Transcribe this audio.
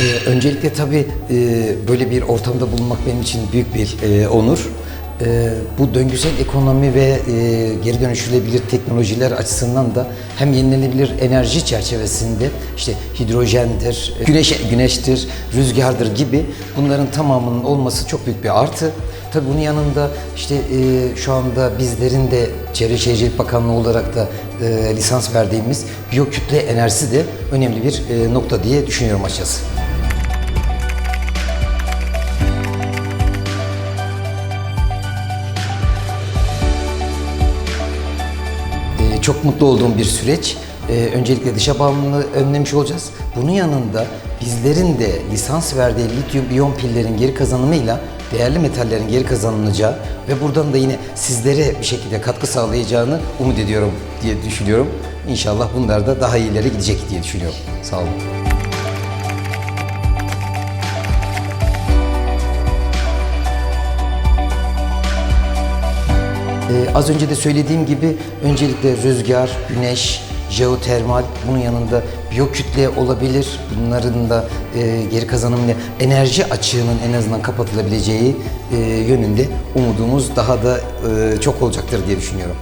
Ee, öncelikle tabii e, böyle bir ortamda bulunmak benim için büyük bir e, onur. E, bu döngüsel ekonomi ve e, geri dönüştürülebilir teknolojiler açısından da hem yenilenebilir enerji çerçevesinde işte hidrojendir, e, güneş güneştir, rüzgardır gibi bunların tamamının olması çok büyük bir artı. Tabii bunun yanında işte e, şu anda bizlerin de Çevre Şehircilik Bakanlığı olarak da e, lisans verdiğimiz biyokütle enerjisi de önemli bir e, nokta diye düşünüyorum açıkçası. Çok mutlu olduğum bir süreç. Ee, öncelikle dışa bağımlılığı önlemiş olacağız. Bunun yanında bizlerin de lisans verdiği lityum iyon pillerin geri kazanımıyla değerli metallerin geri kazanılacağı ve buradan da yine sizlere bir şekilde katkı sağlayacağını umut ediyorum diye düşünüyorum. İnşallah bunlar da daha iyileri gidecek diye düşünüyorum. Sağ olun. Ee, az önce de söylediğim gibi öncelikle rüzgar, güneş, jeotermal, bunun yanında biyokütle olabilir. Bunların da e, geri kazanımıyla enerji açığının en azından kapatılabileceği e, yönünde umudumuz daha da e, çok olacaktır diye düşünüyorum.